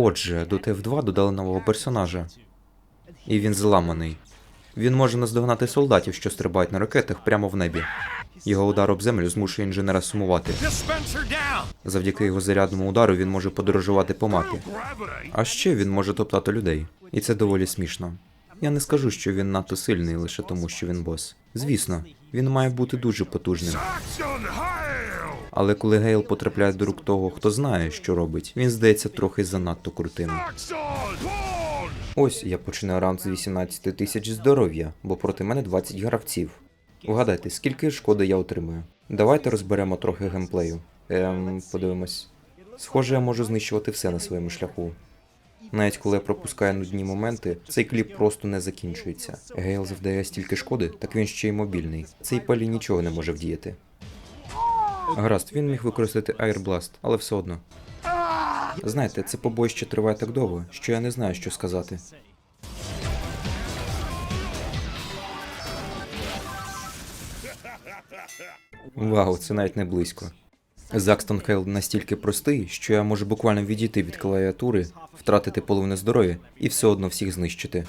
Отже, до TF2 додали нового персонажа. І він зламаний. Він може наздогнати солдатів, що стрибають на ракетах прямо в небі. Його удар об землю змушує інженера сумувати. Завдяки його зарядному удару він може подорожувати по мапі. А ще він може топтати людей. І це доволі смішно. Я не скажу, що він надто сильний лише тому, що він бос. Звісно, він має бути дуже потужним. Але коли Гейл потрапляє до рук того, хто знає, що робить, він здається трохи занадто крутим. Ось я починаю раунд з 18 тисяч здоров'я, бо проти мене 20 гравців. Вгадайте, скільки шкоди я отримую. Давайте розберемо трохи геймплею. Ем, подивимось. Схоже, я можу знищувати все на своєму шляху. Навіть коли я пропускаю нудні моменти, цей кліп просто не закінчується. Гейл завдає стільки шкоди, так він ще й мобільний. Цей палі нічого не може вдіяти. Гаразд, він міг використати Blast, але все одно. Знаєте, це побоїще триває так довго, що я не знаю, що сказати. Вау, це навіть не близько. Закстон Хейл настільки простий, що я можу буквально відійти від клавіатури, втратити половину здоров'я і все одно всіх знищити.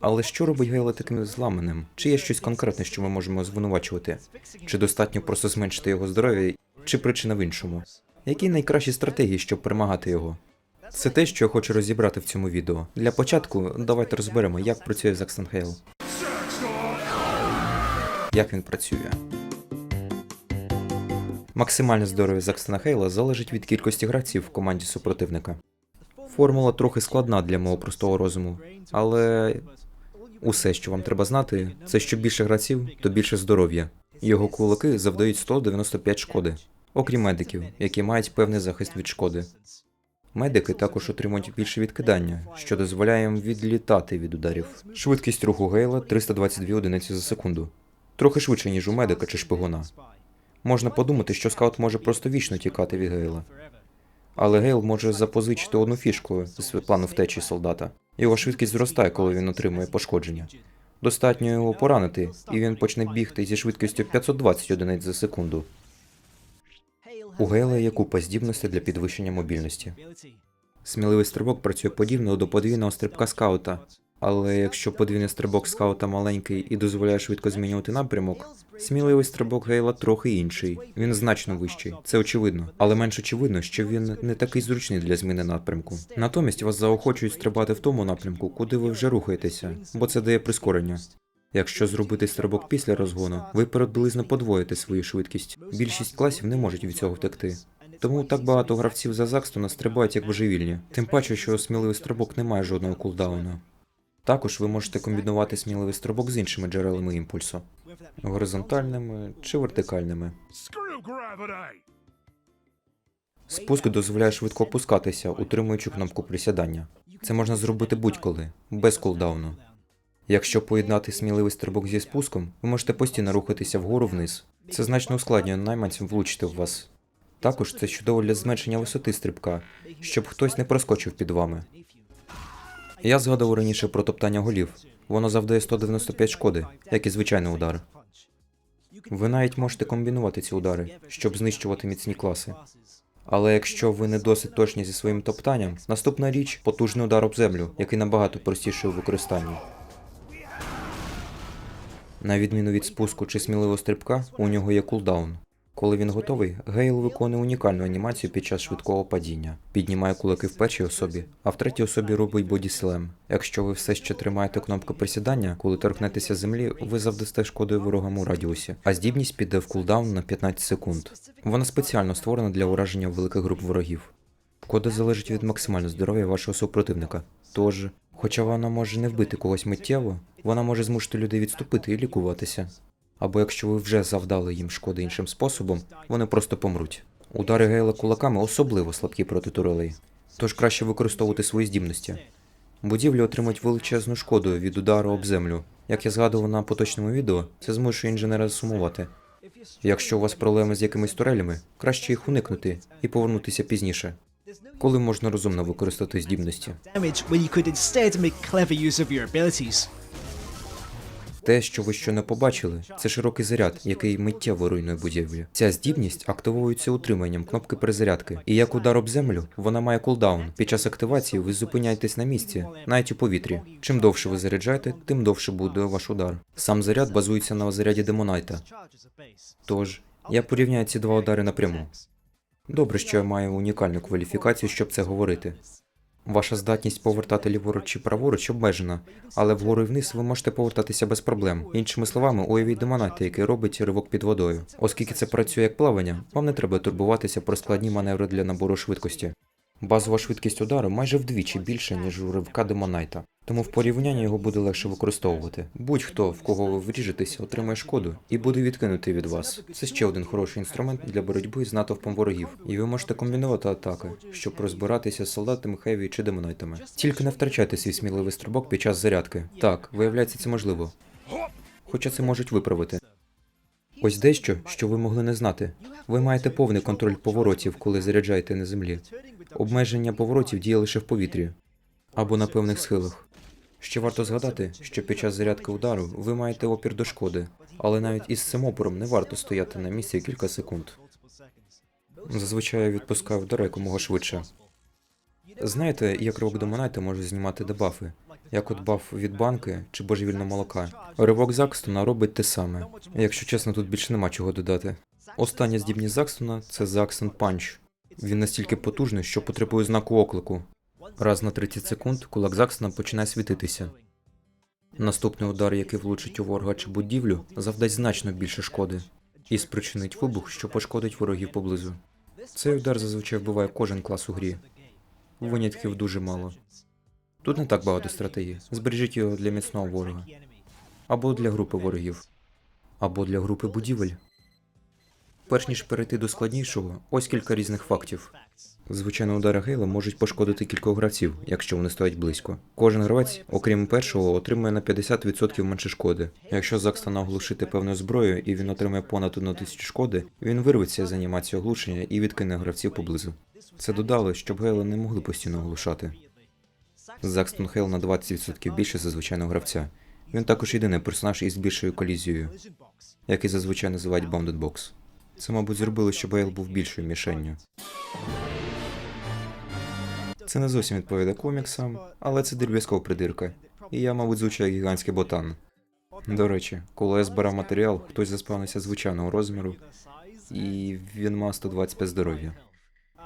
Але що робить Гейла таким зламаним? Чи є щось конкретне, що ми можемо звинувачувати? Чи достатньо просто зменшити його здоров'я, чи причина в іншому? Які найкращі стратегії, щоб перемагати його? Це те, що я хочу розібрати в цьому відео. Для початку давайте розберемо, як працює Закстон Хейл. Як він працює. Максимальне здоров'я Закстона Хейла залежить від кількості гравців в команді супротивника. Формула трохи складна для мого простого розуму, але усе, що вам треба знати, це що більше гравців, то більше здоров'я. Його кулаки завдають 195 шкоди, окрім медиків, які мають певний захист від шкоди. Медики також отримують більше відкидання, що дозволяє їм відлітати від ударів. Швидкість руху Гейла 322 одиниці за секунду. Трохи швидше, ніж у медика чи шпигуна. Можна подумати, що скаут може просто вічно тікати від Гейла. Але Гейл може запозичити одну фішку з плану втечі солдата. Його швидкість зростає, коли він отримує пошкодження. Достатньо його поранити, і він почне бігти зі швидкістю 520 одиниць за секунду. У Гейла є купа здібностей для підвищення мобільності. Сміливий стрибок працює подібно до подвійного стрибка скаута. Але якщо подвійний стрибок скаута маленький і дозволяє швидко змінювати напрямок, сміливий стрибок Гейла трохи інший. Він значно вищий, це очевидно. Але менш очевидно, що він не такий зручний для зміни напрямку. Натомість вас заохочують стрибати в тому напрямку, куди ви вже рухаєтеся, бо це дає прискорення. Якщо зробити стрибок після розгону, ви приблизно подвоїте свою швидкість. Більшість класів не можуть від цього втекти. Тому так багато гравців за Закстона стрибають як божевільні. Тим паче, що сміливий стрибок не має жодного кулдауну. Також ви можете комбінувати сміливий стрибок з іншими джерелами імпульсу горизонтальними чи вертикальними. Спуск дозволяє швидко опускатися, утримуючи кнопку присідання. Це можна зробити будь-коли, без кулдауну. Якщо поєднати сміливий стрибок зі спуском, ви можете постійно рухатися вгору вниз. Це значно ускладнює найманцям влучити в вас. Також це чудово для зменшення висоти стрибка, щоб хтось не проскочив під вами. Я згадував раніше про топтання голів. Воно завдає 195 шкоди, як і звичайний удар. Ви навіть можете комбінувати ці удари, щоб знищувати міцні класи. Але якщо ви не досить точні зі своїм топтанням, наступна річ потужний удар об землю, який набагато простіший у використанні. На відміну від спуску чи сміливого стрибка, у нього є кулдаун. Коли він готовий, Гейл виконує унікальну анімацію під час швидкого падіння. Піднімає кулаки в першій особі, а в третій особі робить бодіслем. Якщо ви все ще тримаєте кнопку присідання, коли торкнетеся землі, ви завдасте шкодою ворогам у радіусі, а здібність піде в кулдаун на 15 секунд. Вона спеціально створена для ураження великих груп ворогів. Шкода залежить від максимального здоров'я вашого супротивника. Тож, хоча вона може не вбити когось миттєво, вона може змусити людей відступити і лікуватися. Або якщо ви вже завдали їм шкоди іншим способом, вони просто помруть. Удари Гейла кулаками особливо слабкі проти турелей, тож краще використовувати свої здібності. Будівлі отримують величезну шкоду від удару об землю. Як я згадував на поточному відео, це змушує інженера сумувати. Якщо у вас проблеми з якимись турелями, краще їх уникнути і повернутися пізніше, коли можна розумно використати здібності. Те, що ви щойно побачили, це широкий заряд, який миттєво руйнує будівлю. Ця здібність активується утриманням кнопки перезарядки. І як удар об землю, вона має кулдаун. Під час активації ви зупиняєтесь на місці, навіть у повітрі. Чим довше ви заряджаєте, тим довше буде ваш удар. Сам заряд базується на заряді Демонайта. Тож я порівняю ці два удари напряму. Добре, що я маю унікальну кваліфікацію, щоб це говорити. Ваша здатність повертати ліворуч чи праворуч обмежена, але вгору і вниз ви можете повертатися без проблем. Іншими словами, уявіть демонайта, який робить ривок під водою. Оскільки це працює як плавання, вам не треба турбуватися про складні маневри для набору швидкості. Базова швидкість удару майже вдвічі більша, ніж у ривка демонайта, тому в порівнянні його буде легше використовувати. Будь-хто, в кого ви вріжетеся, отримає шкоду і буде відкинутий від вас. Це ще один хороший інструмент для боротьби з натовпом ворогів, і ви можете комбінувати атаки, щоб розбиратися з солдатами хеві чи демонайтами. Тільки не втрачайте свій сміливий стрибок під час зарядки. Так, виявляється, це можливо. Хоча це можуть виправити. Ось дещо, що ви могли не знати. Ви маєте повний контроль поворотів, коли заряджаєте на землі. Обмеження поворотів діє лише в повітрі або на певних схилах. Ще варто згадати, що під час зарядки удару ви маєте опір до шкоди, але навіть із цим опором не варто стояти на місці кілька секунд. Зазвичай я відпускаю удар якомога швидше. Знаєте, як ривок до монети може знімати дебафи, як от баф від банки чи божевільного молока. Ривок Закстона робить те саме. Якщо чесно, тут більше нема чого додати. Остання здібність Закстона це Закстон Панч. Він настільки потужний, що потребує знаку оклику. Раз на 30 секунд кулак Закстона починає світитися. Наступний удар, який влучить у ворога чи будівлю, завдасть значно більше шкоди і спричинить вибух, що пошкодить ворогів поблизу. Цей удар зазвичай вбиває кожен клас у грі. Винятків дуже мало. Тут не так багато стратегії. Збережіть його для міцного ворога. Або для групи ворогів. Або для групи будівель. Перш ніж перейти до складнішого, ось кілька різних фактів. Звичайно, удари Гейла можуть пошкодити кількох гравців, якщо вони стоять близько. Кожен гравець, окрім першого, отримує на 50% менше шкоди. Якщо Закстана оглушити певною зброєю і він отримає понад 1 тисячу шкоди, він вирветься з анімації оглушення і відкине гравців поблизу. Це додало, щоб Гейла не могли постійно оглушати. Закстон Хейл на 20% більше за звичайного гравця. Він також єдиний персонаж із більшою колізією, який зазвичай називають Bounded Box. Це, мабуть, зробили, щоб Гейл був більшою мішенню. Це не зовсім відповідає коміксам, але це дріб'язкова придирка. І я, мабуть, звучаю гігантський ботан. До речі, коли я збирав матеріал, хтось заспавнився звичайного розміру, і він мав 125 здоров'я.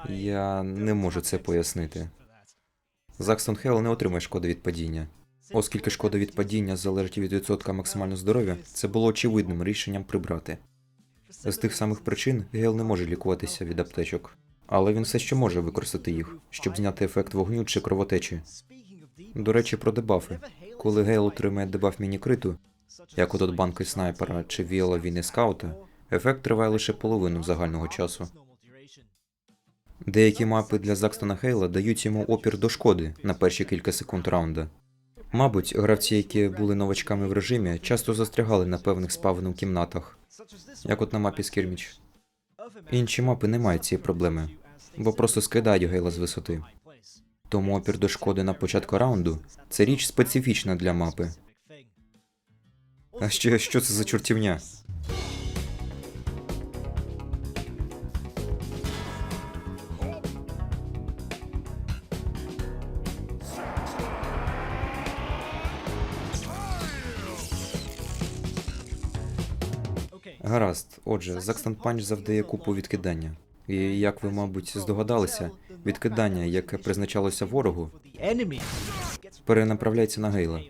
Я не можу це пояснити. Закстон Хелл не отримає шкоди від падіння. Оскільки шкода від падіння залежить від відсотка максимального здоров'я, це було очевидним рішенням прибрати. З тих самих причин Гейл не може лікуватися від аптечок, але він все ще може використати їх, щоб зняти ефект вогню чи кровотечі. До речі, про дебафи. Коли Гейл отримає дебаф мінікриту, як от от банки снайпера чи віола війни скаута, ефект триває лише половину загального часу. Деякі мапи для Закстона Хейла дають йому опір до шкоди на перші кілька секунд раунда. Мабуть, гравці, які були новачками в режимі, часто застрягали на певних спавнених кімнатах, як от на мапі Скірміч. Інші мапи не мають цієї проблеми, бо просто скидають гейла з висоти. Тому опір до шкоди на початку раунду це річ специфічна для мапи. А ще що це за чортівня? Гаразд, отже, Закстан Панч завдає купу відкидання. І як ви, мабуть, здогадалися, відкидання, яке призначалося ворогу, перенаправляється на Гейла.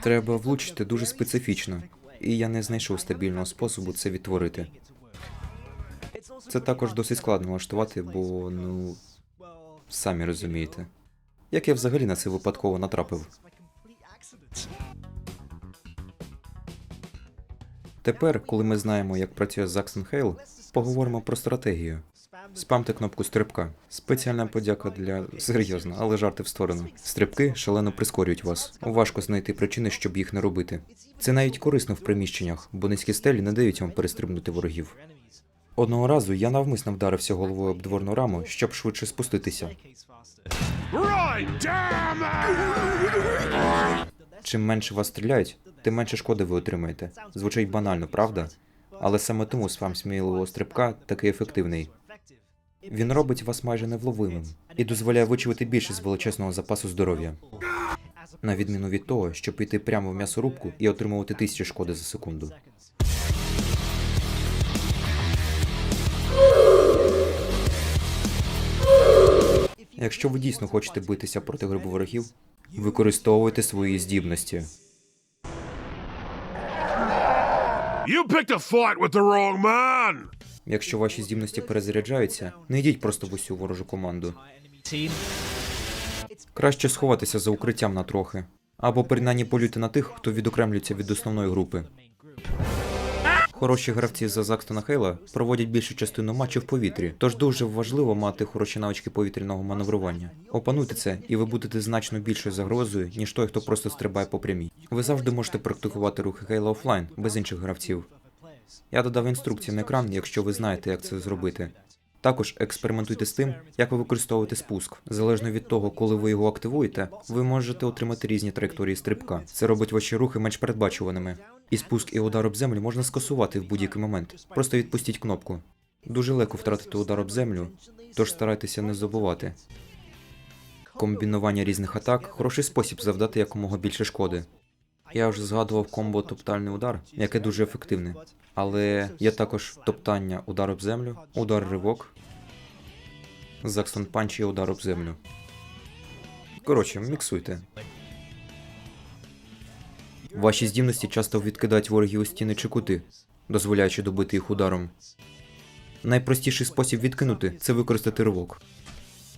Треба влучити дуже специфічно, і я не знайшов стабільного способу це відтворити. Це також досить складно влаштувати, бо ну самі розумієте. Як я взагалі на це випадково натрапив? Тепер, коли ми знаємо, як працює Заксон Хейл, поговоримо про стратегію. Спамте кнопку стрибка. Спеціальна подяка для серйозно, але жарти в сторону. Стрибки шалено прискорюють вас. Важко знайти причини, щоб їх не робити. Це навіть корисно в приміщеннях, бо низькі стелі не дають вам перестрибнути ворогів. Одного разу я навмисно вдарився головою об дворну раму, щоб швидше спуститися. Чим менше вас стріляють, тим менше шкоди ви отримаєте. Звучить банально, правда? Але саме тому спам сміливого стрибка такий ефективний. Він робить вас майже невловимим і дозволяє вичувати більше з величезного запасу здоров'я. На відміну від того, щоб йти прямо в м'ясорубку і отримувати тисячі шкоди за секунду. Якщо ви дійсно хочете битися проти групи ворогів, використовуйте свої здібності. You picked a fight with the wrong man! Якщо ваші здібності перезаряджаються, не йдіть просто в усю ворожу команду. Краще сховатися за укриттям на трохи. Або принаймні полюйте на тих, хто відокремлюється від основної групи. Хороші гравці за Закстона Хейла проводять більшу частину матчів в повітрі, тож дуже важливо мати хороші навички повітряного маневрування. Опануйте це, і ви будете значно більшою загрозою, ніж той, хто просто стрибає по прямій. Ви завжди можете практикувати рухи Хейла офлайн без інших гравців. Я додав інструкції на екран, якщо ви знаєте, як це зробити. Також експериментуйте з тим, як ви використовуєте спуск. Залежно від того, коли ви його активуєте, ви можете отримати різні траєкторії стрибка. Це робить ваші рухи менш передбачуваними. І спуск і удар об землю можна скасувати в будь-який момент. Просто відпустіть кнопку. Дуже легко втратити удар об землю, тож старайтеся не забувати. Комбінування різних атак хороший спосіб завдати якомога більше шкоди. Я вже згадував комбо топтальний удар, яке дуже ефективне. Але є також топтання удар об землю, удар ривок, Закстон панч і удар об землю. Коротше, міксуйте. Ваші здібності часто відкидають ворогів у стіни чи кути, дозволяючи добити їх ударом. Найпростіший спосіб відкинути це використати ривок.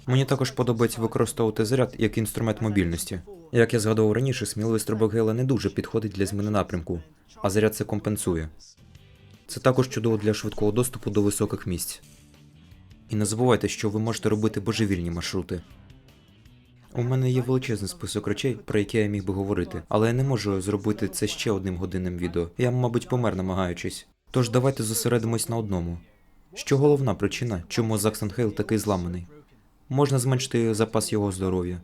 Мені також подобається використовувати заряд як інструмент мобільності. Як я згадував раніше, сміливий стрибок Гейла не дуже підходить для зміни напрямку, а заряд це компенсує. Це також чудово для швидкого доступу до високих місць. І не забувайте, що ви можете робити божевільні маршрути. У мене є величезний список речей, про які я міг би говорити, але я не можу зробити це ще одним годинним відео. Я, мабуть, помер намагаючись. Тож давайте зосередимось на одному. Що головна причина, чому Заксон Хейл такий зламаний? Можна зменшити запас його здоров'я,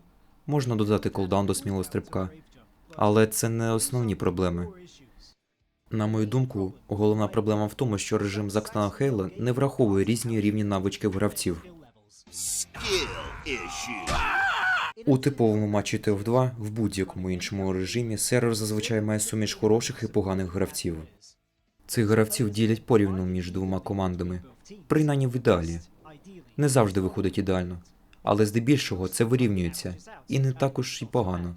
можна додати колдаун до смілого стрибка, але це не основні проблеми. На мою думку, головна проблема в тому, що режим Закстона Хейла не враховує різні рівні навички гравців. У типовому матчі TF2 в будь-якому іншому режимі сервер зазвичай має суміш хороших і поганих гравців. Цих гравців ділять порівну між двома командами, принаймні в ідеалі. Не завжди виходить ідеально, але здебільшого це вирівнюється, і не також і погано.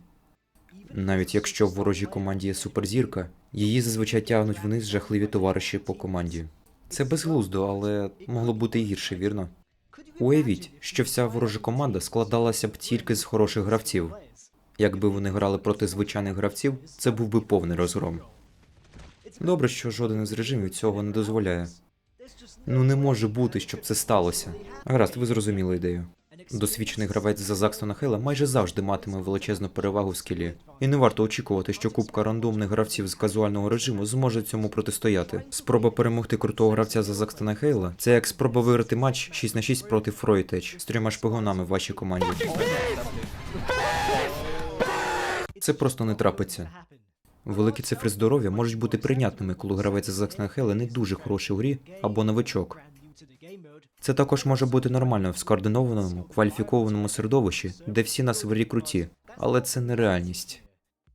Навіть якщо в ворожій команді є суперзірка, її зазвичай тягнуть вниз жахливі товариші по команді. Це безглуздо, але могло бути гірше, вірно? Уявіть, що вся ворожа команда складалася б тільки з хороших гравців. Якби вони грали проти звичайних гравців, це був би повний розгром. Добре, що жоден із режимів цього не дозволяє. Ну не може бути, щоб це сталося. Гаразд, ви зрозуміли ідею. Досвідчений гравець за Закстона Хейла майже завжди матиме величезну перевагу в скілі. І не варто очікувати, що купка рандомних гравців з казуального режиму зможе цьому протистояти. Спроба перемогти крутого гравця за Закстона Хейла це як спроба виграти матч 6 на 6 проти Фройтеч з трьома шпигунами в вашій команді. Це просто не трапиться. Великі цифри здоров'я можуть бути прийнятними, коли гравець за Закстона Хейла не дуже хороший у грі або новичок. Це також може бути нормально в скоординованому, кваліфікованому середовищі, де всі на севері круті, але це не реальність.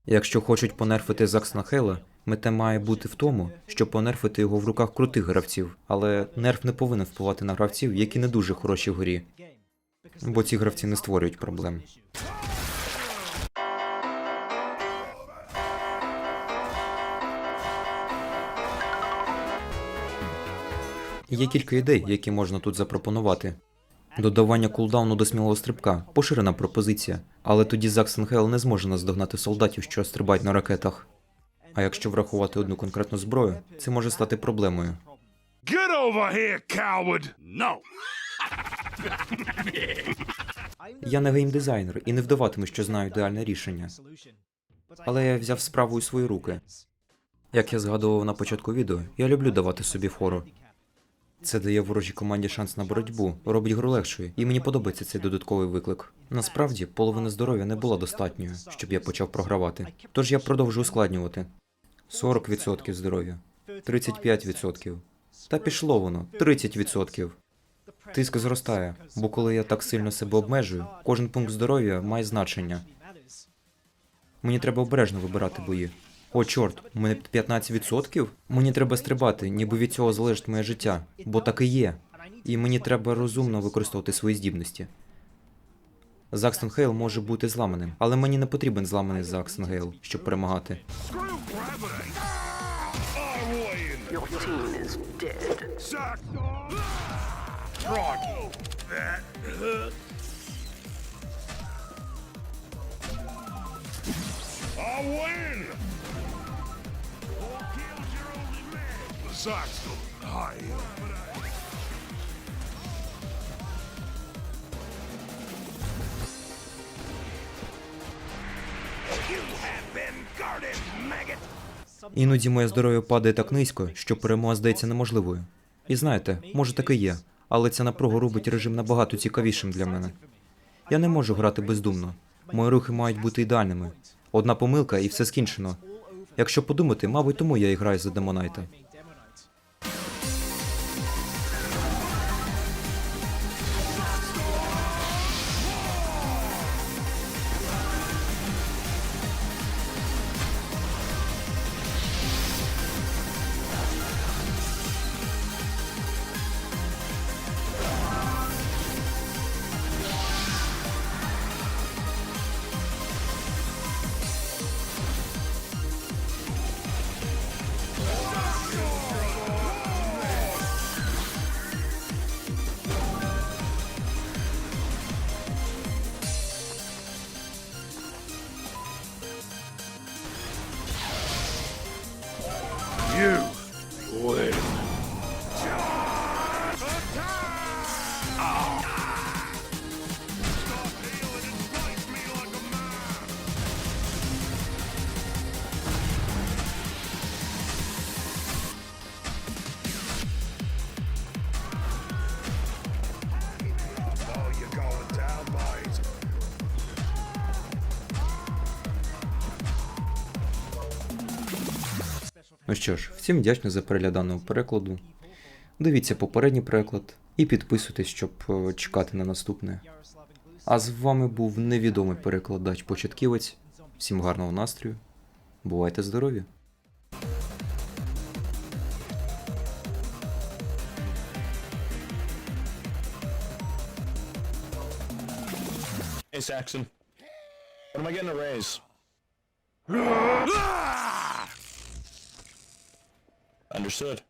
Якщо хочуть понерфити Заксона Хейла, мета має бути в тому, щоб понерфити його в руках крутих гравців, але нерф не повинен впливати на гравців, які не дуже хороші в грі, бо ці гравці не створюють проблем. Є кілька ідей, які можна тут запропонувати. Додавання кулдауну до смілого стрибка поширена пропозиція, але тоді Заксон Хейл не зможе наздогнати солдатів, що стрибають на ракетах. А якщо врахувати одну конкретну зброю, це може стати проблемою. Get over here, coward! No! Я не геймдизайнер і не вдаватиму, що знаю ідеальне рішення, але я взяв справу у свої руки. Як я згадував на початку відео, я люблю давати собі фору. Це дає ворожій команді шанс на боротьбу, робить гру легшою, і мені подобається цей додатковий виклик. Насправді, половини здоров'я не була достатньою, щоб я почав програвати. Тож я продовжу ускладнювати. 40% здоров'я, 35%. Та пішло воно, 30%. Тиск зростає, бо коли я так сильно себе обмежую, кожен пункт здоров'я має значення. Мені треба обережно вибирати бої. О, чорт, у мене 15%? Мені треба стрибати, ніби від цього залежить моє життя, бо так і є. І мені треба розумно використовувати свої здібності. Закстон Хейл може бути зламаним, але мені не потрібен зламаний Закстон Гейл, щоб перемагати. I win. Maggot. Іноді моє здоров'я падає так низько, що перемога здається неможливою. І знаєте, може так і є, але ця напруга робить режим набагато цікавішим для мене. Я не можу грати бездумно. Мої рухи мають бути ідеальними. Одна помилка і все скінчено. Якщо подумати, мабуть, тому я і граю за Демонайта. You win. Ну що ж, всім вдячний за перегляд даного перекладу. Дивіться попередній переклад і підписуйтесь, щоб е, чекати на наступне. А з вами був невідомий перекладач початківець. Всім гарного настрою. Бувайте здорові! Hey, Saxon. When am I getting a raise? Understood.